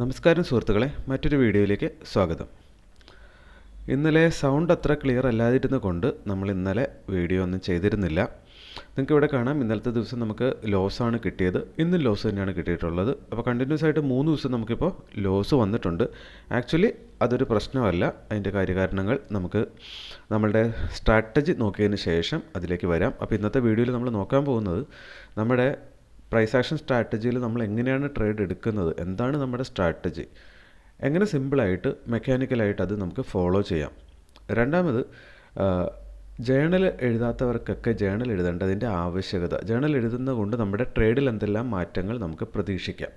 നമസ്കാരം സുഹൃത്തുക്കളെ മറ്റൊരു വീഡിയോയിലേക്ക് സ്വാഗതം. ഇന്നലെ സൗണ്ട് അത്ര ക്ലിയർ അല്ലാതിരുന്ന കൊണ്ട് നമ്മൾ ഇന്നലെ വീഡിയോ ഒന്നും ചെയ്തിരുന്നില്ല. നിങ്ങൾക്ക് ഇവിടെ കാണാം ഇന്നലത്തെ ദിവസം നമുക്ക് ലോസ് ആണ് കിട്ടിയത്. ഇന്നും ലോസ് തന്നെയാണ് കിട്ടിയിട്ടുള്ളത്. അപ്പോൾ കണ്ടിന്യൂസ് ആയിട്ട് മൂന്ന് ദിവസം നമുക്കിപ്പോൾ ലോസ് വന്നിട്ടുണ്ട്. ആക്ച്വലി അതൊരു പ്രശ്നമല്ല. അതിന്റെ കാര്യകാരണങ്ങൾ നമുക്ക് നമ്മളുടെ സ്ട്രാറ്റജി നോക്കിയതിന് ശേഷം അതിലേക്ക് വരാം. അപ്പോൾ ഇന്നത്തെ വീഡിയോയിൽ നമ്മൾ നോക്കാൻ പോകുന്നത് നമ്മുടെ പ്രൈസ് ആക്ഷൻ സ്ട്രാറ്റജിയിൽ നമ്മൾ എങ്ങനെയാണ് ട്രേഡ് എടുക്കുന്നത്? എന്താണ് നമ്മുടെ സ്ട്രാറ്റജി എങ്ങനെ സിമ്പിളായിട്ട് മെക്കാനിക്കലായിട്ട് അത് നമുക്ക് ഫോളോ ചെയ്യാം. രണ്ടാമത് ജേണൽ എഴുതാത്തവർക്കൊക്കെ ജേണൽ എഴുതേണ്ടതിന്റെ ആവശ്യകത. ജേണൽ എഴുതുന്നത് കൊണ്ട് നമ്മുടെ ട്രേഡിൽ എന്തെല്ലാം മാറ്റങ്ങൾ നമുക്ക് പ്രതീക്ഷിക്കാം.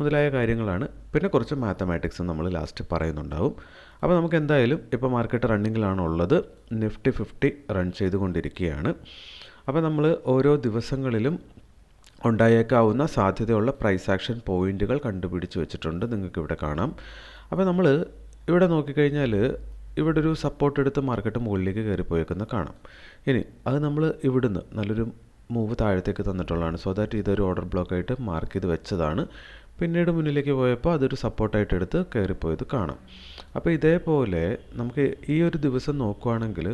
മുതലായ കാര്യങ്ങളാണ്. പിന്നെ കുറച്ച് മാത്തമാറ്റിക്സ് നമ്മൾ ലാസ്റ്റ് പറയുന്നുണ്ടാവും. അപ്പോൾ നമുക്ക് എന്തായാലും ഇപ്പോൾ മാർക്കറ്റ് റണ്ണിങ്ങിലാണ് ഉള്ളത്. നിഫ്റ്റി ഫിഫ്റ്റി റൺ ചെയ്തുകൊണ്ടിരിക്കുകയാണ്. അപ്പോൾ നമ്മൾ ഓരോ ദിവസങ്ങളിലും ഉണ്ടായേക്കാവുന്ന സാധ്യതയുള്ള പ്രൈസ് ആക്ഷൻ പോയിന്റുകൾ കണ്ടുപിടിച്ച് വെച്ചിട്ടുണ്ട്. നിങ്ങൾക്ക് ഇവിടെ കാണാം. അപ്പോൾ നമ്മൾ ഇവിടെ നോക്കിക്കഴിഞ്ഞാൽ ഇവിടെ ഒരു സപ്പോർട്ട് എടുത്ത് മാർക്കറ്റ് മുകളിലേക്ക് കയറിപ്പോയേക്കുന്ന കാണാം. ഇനി അത് നമ്മൾ ഇവിടുന്ന് നല്ലൊരു മൂവ് താഴത്തേക്ക് തന്നിട്ടുള്ളതാണ്. സോ ദാറ്റ് ഇതൊരു ഓർഡർ ബ്ലോക്കായിട്ട് മാർക്ക് ചെയ്ത് വെച്ചതാണ്. പിന്നീട് മുന്നിലേക്ക് പോയപ്പോൾ അതൊരു സപ്പോർട്ടായിട്ട് എടുത്ത് കയറിപ്പോയത് കാണാം. അപ്പോൾ ഇതേപോലെ നമുക്ക് ഈ ഒരു ദിവസം നോക്കുവാണെങ്കിൽ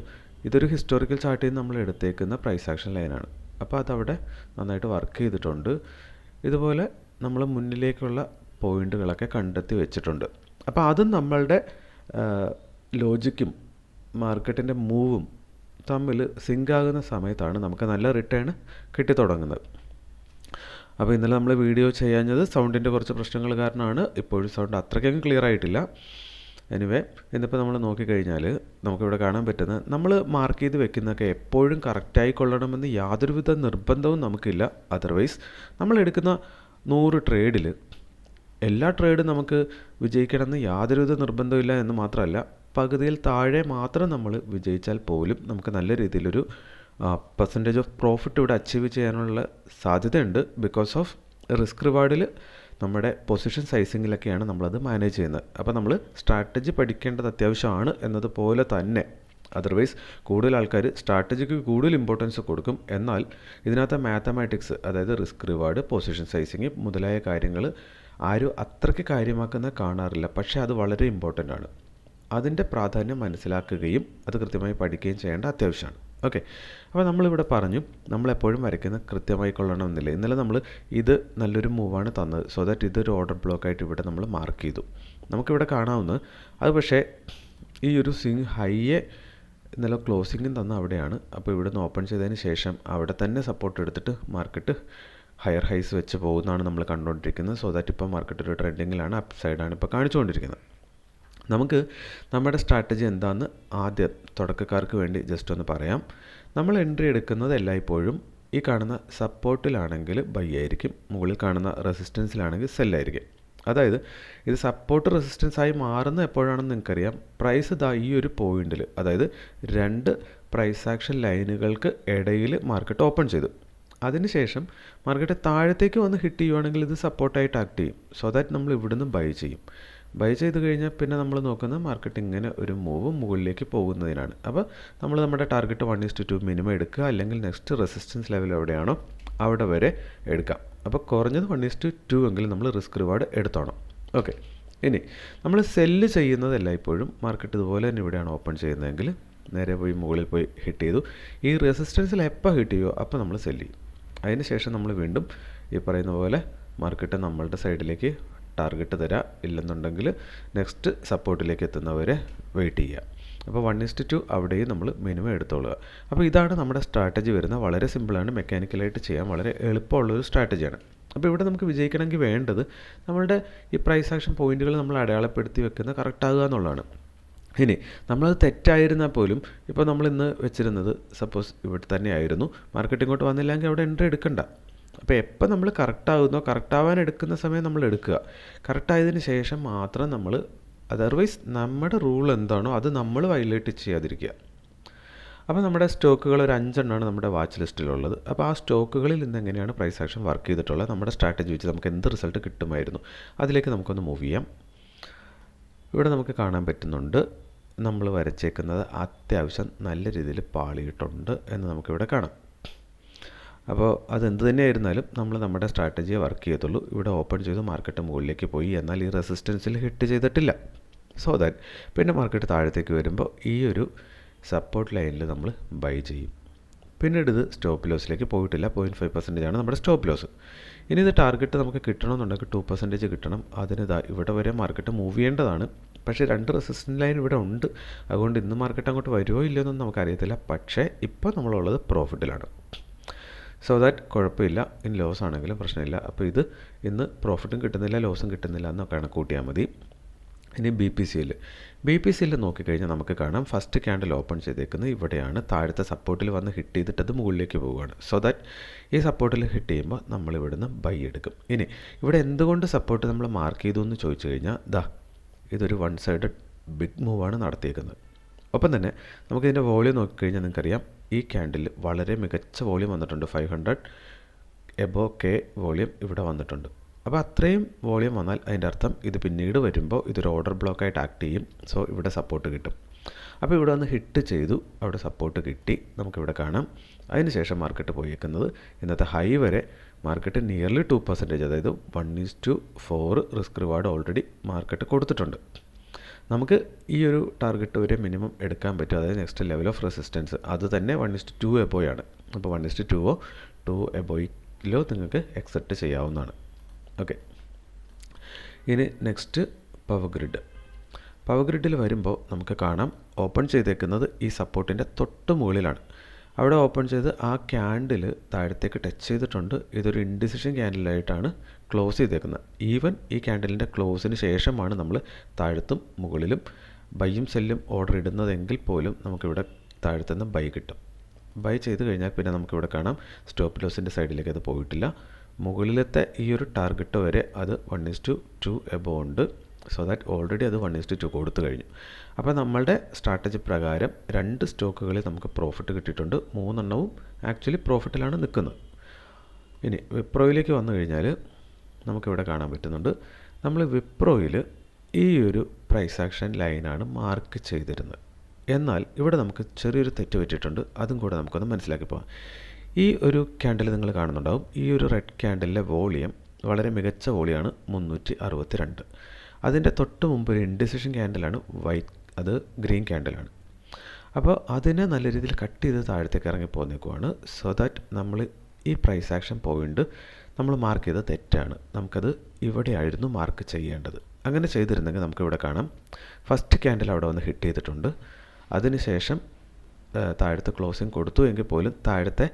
ഇതൊരു ഹിസ്റ്റോറിക്കൽ ചാർട്ടിൽ നിന്ന് നമ്മൾ എടുത്തേക്കുന്ന പ്രൈസ് ആക്ഷൻ ലൈനാണ് അപ്പോൾ അതവിടെ നന്നായിട്ട് വർക്ക് ചെയ്തിട്ടുണ്ട്. ഇതുപോലെ നമ്മൾ മുന്നിലേക്കുള്ള പോയിന്റുകളൊക്കെ കണ്ടെത്തി വെച്ചിട്ടുണ്ട്. അപ്പോൾ അതും നമ്മളുടെ ലോജിക്കും മാർക്കറ്റിന്റെ മൂവും തമ്മിൽ സിങ്ക് ആകുന്ന സമയത്താണ് നമുക്ക് നല്ല റിട്ടേൺ കിട്ടി തുടങ്ങുന്നത്. അപ്പോൾ ഇന്നലെ നമ്മൾ വീഡിയോ ചെയ്യാഞ്ഞത് സൗണ്ടിന്റെ കുറച്ച് പ്രശ്നങ്ങൾ കാരണമാണ്. ഇപ്പോഴും സൗണ്ട് അത്രയ്ക്കും ക്ലിയർ ആയിട്ടില്ല. എനിവേ ഇന്നിപ്പോൾ നമ്മൾ നോക്കിക്കഴിഞ്ഞാൽ നമുക്കിവിടെ കാണാൻ പറ്റുന്നത് നമ്മൾ മാർക്ക് ചെയ്ത് വെക്കുന്നതൊക്കെ എപ്പോഴും കറക്റ്റായി കൊള്ളണമെന്ന് യാതൊരുവിധ നിർബന്ധവും നമുക്കില്ല. അതർവൈസ് നമ്മൾ എടുക്കുന്ന നൂറ് ട്രേഡിൽ എല്ലാ ട്രേഡും നമുക്ക് വിജയിക്കണമെന്ന് യാതൊരുവിധ നിർബന്ധമില്ല എന്ന് മാത്രമല്ല പകുതിയിൽ താഴെ മാത്രം നമ്മൾ വിജയിച്ചാൽ പോലും നമുക്ക് നല്ല രീതിയിലൊരു പെർസെന്റേജ് ഓഫ് പ്രോഫിറ്റ് ഇവിടെ അച്ചീവ് ചെയ്യാനുള്ള സാധ്യതയുണ്ട്. ബിക്കോസ് ഓഫ് റിസ്ക് റിവാർഡിൽ നമ്മുടെ പൊസിഷൻ സൈസിങ്ങിലൊക്കെയാണ് നമ്മളത് മാനേജ് ചെയ്യുന്നത്. അപ്പോൾ നമ്മൾ സ്ട്രാറ്റജി പഠിക്കേണ്ടത് അത്യാവശ്യമാണ് എന്നതുപോലെ തന്നെ. അതർവൈസ് കൂടുതൽ ആൾക്കാർ സ്ട്രാറ്റജിക്ക് കൂടുതൽ ഇമ്പോർട്ടൻസ് കൊടുക്കും. എന്നാൽ ഇതിനകത്ത് മാത്തമാറ്റിക്സ് അതായത് റിസ്ക് റിവാർഡ് പൊസിഷൻ സൈസിങ് മുതലായ കാര്യങ്ങൾ ആരും അത്രയ്ക്ക് കാര്യമാക്കുന്ന കാണാറില്ല. പക്ഷേ അത് വളരെ ഇമ്പോർട്ടന്റ് ആണ്. അതിന്റെ പ്രാധാന്യം മനസ്സിലാക്കുകയും അത് കൃത്യമായി പഠിക്കുകയും ചെയ്യേണ്ട അത്യാവശ്യമാണ്. ഓക്കെ അപ്പോൾ നമ്മളിവിടെ പറഞ്ഞു നമ്മളെപ്പോഴും വരയ്ക്കുന്ന കൃത്യമായി കൊള്ളണമെന്നില്ല. ഇന്നലെ നമ്മൾ ഇത് നല്ലൊരു മൂവാണ് തന്നത്. സോ ദാറ്റ് ഇതൊരു ഓർഡർ ബ്ലോക്കായിട്ട് ഇവിടെ നമ്മൾ മാർക്ക് ചെയ്തു. നമുക്കിവിടെ കാണാവുന്നത് അത് പക്ഷേ ഈ ഒരു സ്വിങ് ഹൈയെ ഇന്നലെ ക്ലോസിങ്ങും തന്ന അവിടെയാണ്. അപ്പോൾ ഇവിടെ നിന്ന് ഓപ്പൺ ചെയ്തതിന് ശേഷം അവിടെ തന്നെ സപ്പോർട്ട് എടുത്തിട്ട് മാർക്കറ്റ് ഹയർ ഹൈസ് വെച്ച് പോകുന്നതാണ് നമ്മൾ കണ്ടുകൊണ്ടിരിക്കുന്നത്. സോ ദാറ്റ് ഇപ്പോൾ മാർക്കറ്റ് ഒരു ട്രെൻഡിങ്ങിലാണ് അപ്പ് സൈഡാണ് ഇപ്പോൾ കാണിച്ചുകൊണ്ടിരിക്കുന്നത്. നമുക്ക് നമ്മുടെ സ്ട്രാറ്റജി എന്താണെന്ന് ആദ്യം തുടക്കക്കാർക്ക് വേണ്ടി ജസ്റ്റ് ഒന്ന് പറയാം. നമ്മൾ എൻട്രി എടുക്കുന്നത് എല്ലായ്പ്പോഴും ഈ കാണുന്ന സപ്പോർട്ടിലാണെങ്കിൽ ബൈ ആയിരിക്കും മുകളിൽ കാണുന്ന റെസിസ്റ്റൻസിലാണെങ്കിൽ സെല്ലായിരിക്കും അതായത് ഇത് സപ്പോർട്ട് റെസിസ്റ്റൻസ് ആയി മാറുന്ന എപ്പോഴാണെന്ന് നിങ്ങൾക്കറിയാം. പ്രൈസ് ഇതാ ഈ ഒരു പോയിന്റിൽ അതായത് രണ്ട് പ്രൈസ് ആക്ഷൻ ലൈനുകൾക്ക് ഇടയിൽ മാർക്കറ്റ് ഓപ്പൺ ചെയ്തു. അതിനുശേഷം മാർക്കറ്റ് താഴത്തേക്ക് വന്ന് ഹിറ്റ് ചെയ്യുവാണെങ്കിൽ ഇത് സപ്പോർട്ടായിട്ട് ആക്ട് ചെയ്യും. സോ ദാറ്റ് നമ്മൾ ഇവിടുന്ന് ബൈ ചെയ്യും. ബൈ ചെയ്ത് കഴിഞ്ഞാൽ പിന്നെ നമ്മൾ നോക്കുന്നത് മാർക്കറ്റ് ഇങ്ങനെ ഒരു മൂവ് മുകളിലേക്ക് പോകുന്നതിനാണ്. അപ്പോൾ നമ്മൾ നമ്മുടെ target one is to two minimum എടുക്കുക. അല്ലെങ്കിൽ നെക്സ്റ്റ് റെസിസ്റ്റൻസ് ലെവൽ എവിടെയാണോ അവിടെ വരെ എടുക്കാം. അപ്പോൾ കുറഞ്ഞത് വൺ ഇസ്റ്റ് ടു എങ്കിലും നമ്മൾ റിസ്ക് റിവാർഡ് എടുത്തോണം. ഓക്കെ ഇനി നമ്മൾ സെല്ല് ചെയ്യുന്നതല്ല ഇപ്പോഴും മാർക്കറ്റ് ഇതുപോലെ തന്നെ ഇവിടെയാണ് ഓപ്പൺ ചെയ്യുന്നതെങ്കിൽ നേരെ പോയി മുകളിൽ പോയി ഹിറ്റ് ചെയ്തു. ഈ റെസിസ്റ്റൻസിൽ എപ്പോൾ ഹിറ്റ് ചെയ്യുമോ അപ്പോൾ നമ്മൾ സെല്ല് ചെയ്യും. അതിന് ശേഷം നമ്മൾ വീണ്ടും ഈ പറയുന്ന പോലെ മാർക്കറ്റ് നമ്മളുടെ സൈഡിലേക്ക് ടാർഗറ്റ് തരാം. ഇല്ലെന്നുണ്ടെങ്കിൽ നെക്സ്റ്റ് സപ്പോർട്ടിലേക്ക് എത്തുന്നവരെ വെയിറ്റ് ചെയ്യുക അപ്പോൾ വൺ ഇസ്റ്റ് ടു അവിടെയും നമ്മൾ മിനിമം എടുത്തോളുക. അപ്പോൾ ഇതാണ് നമ്മുടെ സ്ട്രാറ്റജി വരുന്നത്. വളരെ സിമ്പിളാണ് മെക്കാനിക്കലായിട്ട് ചെയ്യാൻ വളരെ എളുപ്പമുള്ളൊരു സ്ട്രാറ്റജിയാണ് അപ്പോൾ ഇവിടെ നമുക്ക് വിജയിക്കണമെങ്കിൽ വേണ്ടത് നമ്മളുടെ ഈ പ്രൈസ് ആക്ഷൻ പോയിന്റുകൾ നമ്മൾ അടയാളപ്പെടുത്തി വെക്കുന്ന കറക്റ്റാകുക എന്നുള്ളതാണ്. ഇനി നമ്മളത് തെറ്റായിരുന്നാൽ പോലും ഇപ്പോൾ നമ്മൾ ഇന്ന് വെച്ചിരുന്നത് സപ്പോസ് ഇവിടെ തന്നെ ആയിരുന്നു മാർക്കറ്റ് ഇങ്ങോട്ട് വന്നില്ലെങ്കിൽ അവിടെ എൻട്രി എടുക്കണ്ട. അപ്പോൾ എപ്പോൾ നമ്മൾ കറക്റ്റ് ആകുന്നോ കറക്റ്റ് ആവാൻ എടുക്കുന്ന സമയം നമ്മൾ എടുക്കുക. കറക്റ്റ് ആയതിന് ശേഷം മാത്രം നമ്മൾ അതർവൈസ് നമ്മുടെ റൂൾ എന്താണോ അത് നമ്മൾ വയലേറ്റ് ചെയ്യാതിരിക്കുക. അപ്പോൾ നമ്മുടെ സ്റ്റോക്കുകൾ ഒരു അഞ്ചെണ്ണമാണ് നമ്മുടെ വാച്ച് ലിസ്റ്റിലുള്ളത് അപ്പോൾ ആ സ്റ്റോക്കുകളിൽ നിന്ന് എങ്ങനെയാണ് പ്രൈസ് ആക്ഷൻ വർക്ക് ചെയ്തിട്ടുള്ളത്? നമ്മുടെ സ്ട്രാറ്റജി വെച്ച് നമുക്ക് എന്ത് റിസൾട്ട് കിട്ടുമായിരുന്നു? അതിലേക്ക് നമുക്കൊന്ന് മൂവ് ചെയ്യാം. ഇവിടെ നമുക്ക് കാണാൻ പറ്റുന്നുണ്ട്. നമ്മൾ വരച്ചേക്കുന്നത് അത്യാവശ്യം നല്ല രീതിയിൽ പാളിയിട്ടുണ്ട് എന്ന് നമുക്കിവിടെ കാണാം. അപ്പോൾ അതെന്ത് തന്നെയായിരുന്നാലും നമ്മൾ നമ്മുടെ സ്ട്രാറ്റജിയെ വർക്ക് ചെയ്യത്തുള്ളൂ. ഇവിടെ ഓപ്പൺ ചെയ്ത് മാർക്കറ്റ് മുകളിലേക്ക് പോയി. എന്നാൽ ഈ റെസിസ്റ്റൻസിൽ ഹിറ്റ് ചെയ്തിട്ടില്ല. സോ ദാറ്റ് പിന്നെ മാർക്കറ്റ് താഴത്തേക്ക് വരുമ്പോൾ ഈ ഒരു സപ്പോർട്ട് ലൈനിൽ നമ്മൾ ബൈ ചെയ്യും. പിന്നീട് ഇത് സ്റ്റോപ്പ് ലോസിലേക്ക് പോയിട്ടില്ല. പോയിന്റ് ഫൈവ് ആണ് നമ്മുടെ സ്റ്റോപ്പ് ലോസ് ഇനി ഇത് ടാർഗറ്റ് നമുക്ക് കിട്ടണമെന്നുണ്ടെങ്കിൽ ടു പെർസെന്റേജ് കിട്ടണം. അതിന് ഇതാ ഇവിടെ വരെ മാർക്കറ്റ് മൂവ് ചെയ്യേണ്ടതാണ്. പക്ഷേ രണ്ട് റെസിസ്റ്റന്റ് ലൈൻ ഇവിടെ ഉണ്ട്. അതുകൊണ്ട് ഇന്ന് മാർക്കറ്റ് അങ്ങോട്ട് വരുമോ ഇല്ലയോ എന്നൊന്നും നമുക്കറിയത്തില്ല. പക്ഷേ ഇപ്പോൾ നമ്മളുള്ളത് പ്രോഫിറ്റിലാണ് സോ ദാറ്റ് കുഴപ്പമില്ല. ഇനി ലോസ് ആണെങ്കിലും പ്രശ്നമില്ല. അപ്പോൾ ഇത് ഇന്ന് പ്രോഫിറ്റും കിട്ടുന്നില്ല ലോസും കിട്ടുന്നില്ല എന്നൊക്കെ കണക്കൂട്ടിയാൽ മതി. ഇനി ബി പി സിയിൽ ബി പി സിയിൽ നോക്കിക്കഴിഞ്ഞാൽ നമുക്ക് കാണാം. ഫസ്റ്റ് ക്യാൻഡിൽ ഓപ്പൺ ചെയ്തേക്കുന്നത് ഇവിടെയാണ് താഴത്തെ സപ്പോർട്ടിൽ വന്ന് ഹിറ്റ് ചെയ്തിട്ട് അത് മുകളിലേക്ക് പോവുകയാണ്. സോ ദാറ്റ് ഈ സപ്പോർട്ടിൽ ഹിറ്റ് ചെയ്യുമ്പോൾ നമ്മൾ ഇവിടുന്ന് ബൈ എടുക്കും. ഇനി ഇവിടെ എന്തുകൊണ്ട് സപ്പോർട്ട് നമ്മൾ മാർക്ക് ചെയ്തു എന്ന് ചോദിച്ചു കഴിഞ്ഞാൽ ദാ ഇതൊരു വൺ സൈഡ് ബിഗ് മൂവാണ് നടത്തിയേക്കുന്നത്. ഒപ്പം തന്നെ നമുക്കിതിന്റെ വോളിയം നോക്കിക്കഴിഞ്ഞാൽ നിങ്ങൾക്കറിയാം ഈ ക്യാൻഡിൽ വളരെ മികച്ച വോളിയം വന്നിട്ടുണ്ട്. Five hundred above K volume ഇവിടെ വന്നിട്ടുണ്ട്. അപ്പോൾ അത്രയും വോളിയം വന്നാൽ അതിന്റെ അർത്ഥം ഇത് പിന്നീട് വരുമ്പോൾ ഇതൊരു ഓർഡർ ബ്ലോക്കായിട്ട് ആക്ട് ചെയ്യും. സോ ഇവിടെ സപ്പോർട്ട് കിട്ടും. അപ്പോൾ ഇവിടെ വന്ന് ഹിറ്റ് ചെയ്തു. അവിടെ സപ്പോർട്ട് കിട്ടി. നമുക്കിവിടെ കാണാം. അതിനുശേഷം മാർക്കറ്റ് പോയേക്കുന്നത് ഇന്നത്തെ ഹൈ വരെ മാർക്കറ്റ് നിയർലി ടു പെർസെന്റേജ് അതായത് one is to four risk reward already market കൊടുത്തിട്ടുണ്ട്. നമുക്ക് ഈ ഒരു ടാർഗറ്റ് വരെ മിനിമം എടുക്കാൻ പറ്റും. അതായത് നെക്സ്റ്റ് ലെവൽ ഓഫ് റെസിസ്റ്റൻസ് അത് തന്നെ വൺ ഇസ്റ്റ് ടു എബോയാണ് അപ്പോൾ വൺ ഇസ്റ്റ് ടുവോ ടു എബോയിലോ നിങ്ങൾക്ക് എക്സെപ്റ്റ് ചെയ്യാവുന്നതാണ്. ഓക്കെ ഇനി നെക്സ്റ്റ് പവർ ഗ്രിഡ് പവർ ഗ്രിഡിൽ വരുമ്പോൾ നമുക്ക് കാണാം ഓപ്പൺ ചെയ്തേക്കുന്നത് ഈ സപ്പോർട്ടിന്റെ തൊട്ട് മുകളിലാണ്. അവിടെ ഓപ്പൺ ചെയ്ത് ആ ക്യാൻഡിൽ താഴത്തേക്ക് ടച്ച് ചെയ്തിട്ടുണ്ട്. ഇതൊരു ഇൻഡിസിഷൻ ക്യാൻഡിലായിട്ടാണ് ക്ലോസ് ചെയ്തേക്കുന്നത്. ഈവൻ ഈ ക്യാൻഡിലിന്റെ ക്ലോസിന് ശേഷമാണ് നമ്മൾ താഴത്തും മുകളിലും ബൈയും സെല്ലും ഓർഡർ ഇടുന്നതെങ്കിൽ പോലും നമുക്കിവിടെ താഴത്തുനിന്ന് ബൈ കിട്ടും. ബൈ ചെയ്ത് കഴിഞ്ഞാൽ പിന്നെ നമുക്കിവിടെ കാണാം സ്റ്റോപ്പ് ലോസിന്റെ സൈഡിലേക്ക് അത് പോയിട്ടില്ല. മുകളിലത്തെ ഈ ഒരു ടാർഗറ്റ് വരെ അത് one is to two above ഉണ്ട്. സോ ദാറ്റ് ഓൾറെഡി അത് വൺ ഇസ് ടു ടു കൊടുത്തു കഴിഞ്ഞു. അപ്പോൾ നമ്മളുടെ സ്ട്രാറ്റജി പ്രകാരം രണ്ട് സ്റ്റോക്കുകളിൽ നമുക്ക് പ്രോഫിറ്റ് കിട്ടിയിട്ടുണ്ട്. മൂന്നെണ്ണവും ആക്ച്വലി പ്രോഫിറ്റിലാണ് നിൽക്കുന്നത്. ഇനി വിപ്രോയിലേക്ക് വന്നു കഴിഞ്ഞാൽ നമുക്കിവിടെ കാണാൻ പറ്റുന്നുണ്ട്. നമ്മൾ വിപ്രോയിൽ ഈ ഒരു പ്രൈസ് ആക്ഷൻ ലൈനാണ് മാർക്ക് ചെയ്തിരുന്നത്. എന്നാൽ ഇവിടെ നമുക്ക് ചെറിയൊരു തെറ്റ് പറ്റിയിട്ടുണ്ട്. അതും കൂടെ നമുക്കൊന്ന് മനസ്സിലാക്കി പോകാം ഈ ഒരു ക്യാൻഡിൽ നിങ്ങൾ കാണുന്നുണ്ടാവും. ഈ ഒരു റെഡ് ക്യാൻഡിലിന്റെ വോളിയം വളരെ മികച്ച വോളിയാണ് മുന്നൂറ്റി അറുപത്തി രണ്ട് അതിന്റെ തൊട്ട് മുമ്പ് ഒരു ഇൻഡിസിഷൻ ക്യാൻഡിലാണ് വൈറ്റ് അത് ഗ്രീൻ ക്യാൻഡിലാണ്. അപ്പോൾ അതിനെ നല്ല രീതിയിൽ കട്ട് ചെയ്ത് താഴത്തേക്ക് ഇറങ്ങി പോന്നേക്കുവാണ്. സോ ദാറ്റ് നമ്മൾ ഈ പ്രൈസ് ആക്ഷൻ പോയിന്റ് നമ്മൾ മാർക്ക് ചെയ്ത തെറ്റാണ്. നമുക്കത് ഇവിടെയായിരുന്നു മാർക്ക് ചെയ്യേണ്ടത്. അങ്ങനെ ചെയ്തിരുന്നെങ്കിൽ നമുക്കിവിടെ കാണാം. ഫസ്റ്റ് ക്യാൻഡിൽ അവിടെ വന്ന് ഹിറ്റ് ചെയ്തിട്ടുണ്ട്. അതിനുശേഷം താഴത്തെ ക്ലോസിങ് കൊടുത്തു എങ്കിൽ പോലും താഴത്തെ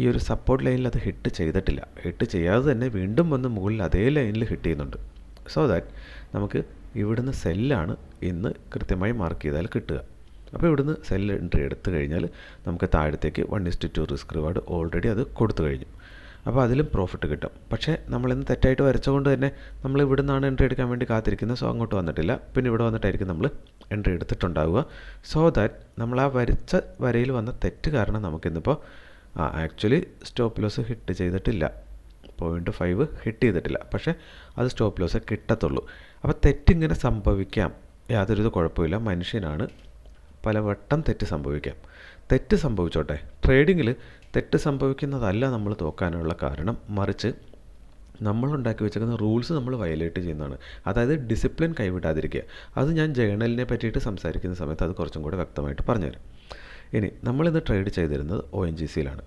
ഈ ഒരു സപ്പോർട്ട് ലൈനിൽ അത് ഹിറ്റ് ചെയ്തിട്ടില്ല. ഹിറ്റ് ചെയ്യാതെ തന്നെ വീണ്ടും വന്ന് മുകളിൽ അതേ ലൈനിൽ ഹിറ്റ് ചെയ്യുന്നുണ്ട്. സോ ദാറ്റ് നമുക്ക് ഇവിടുന്ന് സെല്ലാണ് ഇന്ന് കൃത്യമായി മാർക്ക് ചെയ്താൽ കിട്ടുക. അപ്പോൾ ഇവിടുന്ന് സെൽ എൻട്രി എടുത്തു കഴിഞ്ഞാൽ നമുക്ക് താഴത്തേക്ക് one is to two risk reward already അത് കൊടുത്തു കഴിഞ്ഞു. അപ്പോൾ അതിലും പ്രോഫിറ്റ് കിട്ടും. പക്ഷേ നമ്മളിന്ന് തെറ്റായിട്ട് വരച്ചുകൊണ്ട് തന്നെ നമ്മൾ ഇവിടെ നിന്നാണ് എൻട്രി എടുക്കാൻ വേണ്ടി കാത്തിരിക്കുന്നത്. സോ അങ്ങോട്ട് വന്നിട്ടില്ല. പിന്നെ ഇവിടെ വന്നിട്ടായിരിക്കും നമ്മൾ എൻട്രി എടുത്തിട്ടുണ്ടാവുക. സോ ദാറ്റ് നമ്മൾ ആ വരച്ച വരയിൽ വന്ന തെറ്റ് കാരണം നമുക്കിന്നിപ്പോൾ ആക്ച്വലി സ്റ്റോപ്പ് ലോസ് ഹിറ്റ് ചെയ്തിട്ടില്ല. പോയിന്റ് ഫൈവ് ഹിറ്റ് ചെയ്തിട്ടില്ല. പക്ഷേ അത് സ്റ്റോപ്പ് ലോസ് കിട്ടത്തുള്ളൂ. അപ്പോൾ തെറ്റിങ്ങനെ സംഭവിക്കാം. യാതൊരു കുഴപ്പമില്ല മനുഷ്യനാണ് പലവട്ടം തെറ്റ് സംഭവിക്കാം. തെറ്റ് സംഭവിച്ചോട്ടെ. ട്രേഡിങ്ങിൽ തെറ്റ് സംഭവിക്കുന്നതല്ല നമ്മൾ തോക്കാനുള്ള കാരണം. മറിച്ച് നമ്മളുണ്ടാക്കി വെച്ചേക്കുന്ന റൂൾസ് നമ്മൾ വയലേറ്റ് ചെയ്യുന്നതാണ്. അതായത് ഡിസിപ്ലിൻ കൈവിടാതിരിക്കുക. അത് ഞാൻ ജേണലിനെ പറ്റിയിട്ട് സംസാരിക്കുന്ന സമയത്ത് അത് കുറച്ചും കൂടെ വ്യക്തമായിട്ട് പറഞ്ഞുതരാം. ഇനി നമ്മളിന്ന് ട്രേഡ് ചെയ്തിരുന്നത് ഒ എൻ ജി സിയിലാണ്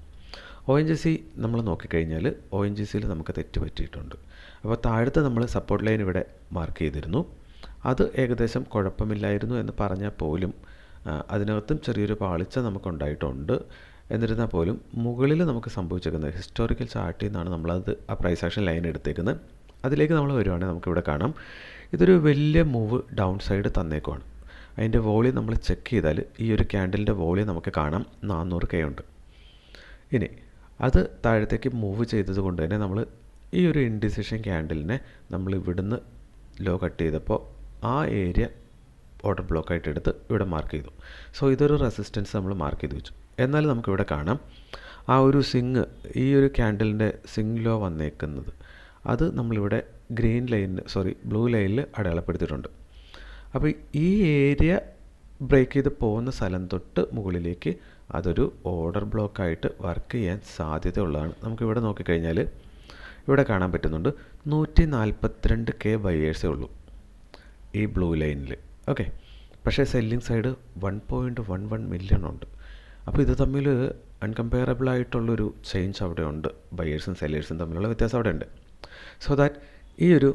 ഒ എൻ ജി സി നമ്മൾ നോക്കിക്കഴിഞ്ഞാൽ ഒ എൻ ജി സിയിൽ നമുക്ക് തെറ്റ് പറ്റിയിട്ടുണ്ട്. അപ്പോൾ താഴത്തെ നമ്മൾ സപ്പോർട്ട് ലൈൻ ഇവിടെ മാർക്ക് ചെയ്തിരുന്നു. അത് ഏകദേശം കുഴപ്പമില്ലായിരുന്നു എന്ന് പറഞ്ഞാൽ പോലും അതിനകത്തും ചെറിയൊരു പാളിച്ച നമുക്കുണ്ടായിട്ടുണ്ട്. എന്നിരുന്നാൽ പോലും മുകളിൽ നമുക്ക് സംഭവിച്ചേക്കുന്നത് ഹിസ്റ്റോറിക്കൽ ചാർട്ടിൽ നിന്നാണ് നമ്മളത് ആ പ്രൈസ് ആക്ഷൻ ലൈൻ എടുത്തേക്കുന്നത്. അതിലേക്ക് നമ്മൾ വരുവാണെങ്കിൽ നമുക്കിവിടെ കാണാം. ഇതൊരു വലിയ മൂവ് ഡൗൺ സൈഡ് തന്നേക്കുവാണ്. അതിന്റെ വോളിയം നമ്മൾ ചെക്ക് ചെയ്താൽ ഈ ഒരു ക്യാൻഡലിന്റെ വോളിയം നമുക്ക് കാണാം. നാനൂറ് കെ ഉണ്ട്. ഇനി അത് താഴത്തേക്ക് മൂവ് ചെയ്തത് കൊണ്ട് തന്നെ നമ്മൾ ഈ ഒരു ഇൻഡിസിഷൻ ക്യാൻഡിലിനെ നമ്മൾ ഇവിടുന്ന് ലോ കട്ട് ചെയ്തപ്പോൾ ആ ഏരിയ ഓർഡർ ബ്ലോക്ക് ആയിട്ട് എടുത്ത് ഇവിടെ മാർക്ക് ചെയ്തു. സോ ഇതൊരു റെസിസ്റ്റൻസ് നമ്മൾ മാർക്ക് ചെയ്ത് വെച്ചു. എന്നാൽ നമുക്കിവിടെ കാണാം. ആ ഒരു സിങ് ഈ ഒരു ക്യാൻഡിലിന്റെ സിങ് ലോ വന്നേക്കുന്നത്. അത് നമ്മളിവിടെ ഗ്രീൻ ലൈനിൽ സോറി ബ്ലൂ ലൈനിൽ അടയാളപ്പെടുത്തിയിട്ടുണ്ട്. അപ്പോൾ ഈ ഏരിയ ബ്രേക്ക് ചെയ്ത് പോകുന്ന സ്ഥലം തൊട്ട് മുകളിലേക്ക് അതൊരു ഓർഡർ ബ്ലോക്കായിട്ട് വർക്ക് ചെയ്യാൻ സാധ്യതയുള്ളതാണ്. നമുക്കിവിടെ നോക്കിക്കഴിഞ്ഞാൽ ഇവിടെ കാണാൻ പറ്റുന്നുണ്ട് നൂറ്റി നാൽപ്പത്തിരണ്ട് കെ ബയേഴ്സേ ഉള്ളൂ ഈ ബ്ലൂ ലൈനിൽ ഓക്കെ പക്ഷേ selling side one point one one million ഉണ്ട്. അപ്പോൾ ഇത് തമ്മിൽ അൺകമ്പയറബിൾ ആയിട്ടുള്ളൊരു ചേഞ്ച് അവിടെ ഉണ്ട് ബയേഴ്സും സെല്ലേഴ്സും തമ്മിലുള്ള വ്യത്യാസം അവിടെ ഉണ്ട് സോ ദാറ്റ് ഈ ഒരു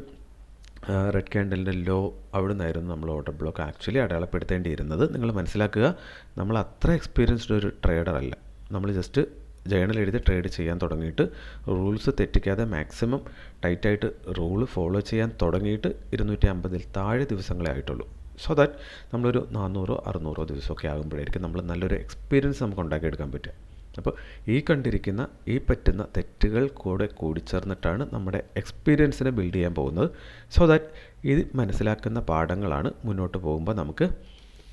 റെഡ് ക്യാൻഡലിന്റെ ലോ അവിടെ നിന്നായിരുന്നു നമ്മൾ ഓർഡർ ബ്ലോക്ക് ആക്ച്വലി അടയാളപ്പെടുത്തേണ്ടിയിരുന്നത്. നിങ്ങൾ മനസ്സിലാക്കുക നമ്മൾ അത്ര എക്സ്പീരിയൻസ്ഡ് ഒരു ട്രേഡർ അല്ല. നമ്മൾ ജസ്റ്റ് ജേണൽ എഴുതി ട്രേഡ് ചെയ്യാൻ തുടങ്ങിയിട്ട് റൂൾസ് തെറ്റിക്കാതെ മാക്സിമം ടൈറ്റായിട്ട് റൂൾ ഫോളോ ചെയ്യാൻ തുടങ്ങിയിട്ട് ഇരുന്നൂറ്റി അമ്പതിൽ താഴെ ദിവസങ്ങളെ ആയിട്ടുള്ളൂ. സോ ദാറ്റ് നമ്മളൊരു നാനൂറോ അറുന്നൂറോ ദിവസമൊക്കെ ആകുമ്പോഴായിരിക്കും നമ്മൾ നല്ലൊരു എക്സ്പീരിയൻസ് നമുക്ക് ഉണ്ടാക്കിയെടുക്കാൻ പറ്റുക. അപ്പോൾ ഈ കണ്ടിരിക്കുന്ന ഈ പറ്റുന്ന തെറ്റുകൾ കൂടെ കൂടിച്ചേർന്നിട്ടാണ് നമ്മുടെ എക്സ്പീരിയൻസിനെ ബിൽഡ് ചെയ്യാൻ പോകുന്നത്. സോ ദാറ്റ് ഇത് മനസ്സിലാക്കുന്ന പാഠങ്ങളാണ് മുന്നോട്ട് പോകുമ്പോൾ നമുക്ക്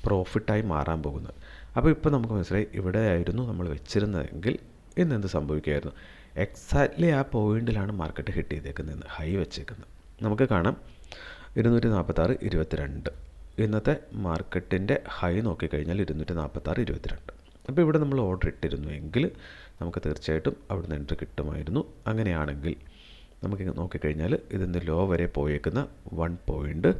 പ്രോഫിറ്റായി മാറാൻ പോകുന്നത്. അപ്പോൾ ഇപ്പോൾ നമുക്ക് മനസ്സിലായി ഇവിടെയായിരുന്നു നമ്മൾ വെച്ചിരുന്നതെങ്കിൽ ഇന്ന് എന്ത് സംഭവിക്കുമായിരുന്നു? എക്സാക്ട്ലി ആ പോയിന്റിലാണ് മാർക്കറ്റ് ഹിറ്റ് ചെയ്തേക്കുന്നത് ഹൈ വെച്ചേക്കുന്നത്. നമുക്ക് കാണാം. ഇരുന്നൂറ്റി നാൽപ്പത്താറ് ഇരുപത്തിരണ്ട്. ഇന്നത്തെ മാർക്കറ്റിന്റെ ഹൈ നോക്കിക്കഴിഞ്ഞാൽ ഇരുന്നൂറ്റി നാൽപ്പത്താറ് ഇരുപത്തിരണ്ട്. അപ്പോൾ ഇവിടെ നമ്മൾ ഓർഡർ ഇട്ടിരുന്നു എങ്കിൽ നമുക്ക് തീർച്ചയായിട്ടും അവിടുന്ന് എൻട്രി കിട്ടുമായിരുന്നു. അങ്ങനെയാണെങ്കിൽ നമുക്ക് നോക്കിക്കഴിഞ്ഞാൽ ഇതിന് ലോ വരെ പോയേക്കുന്ന one point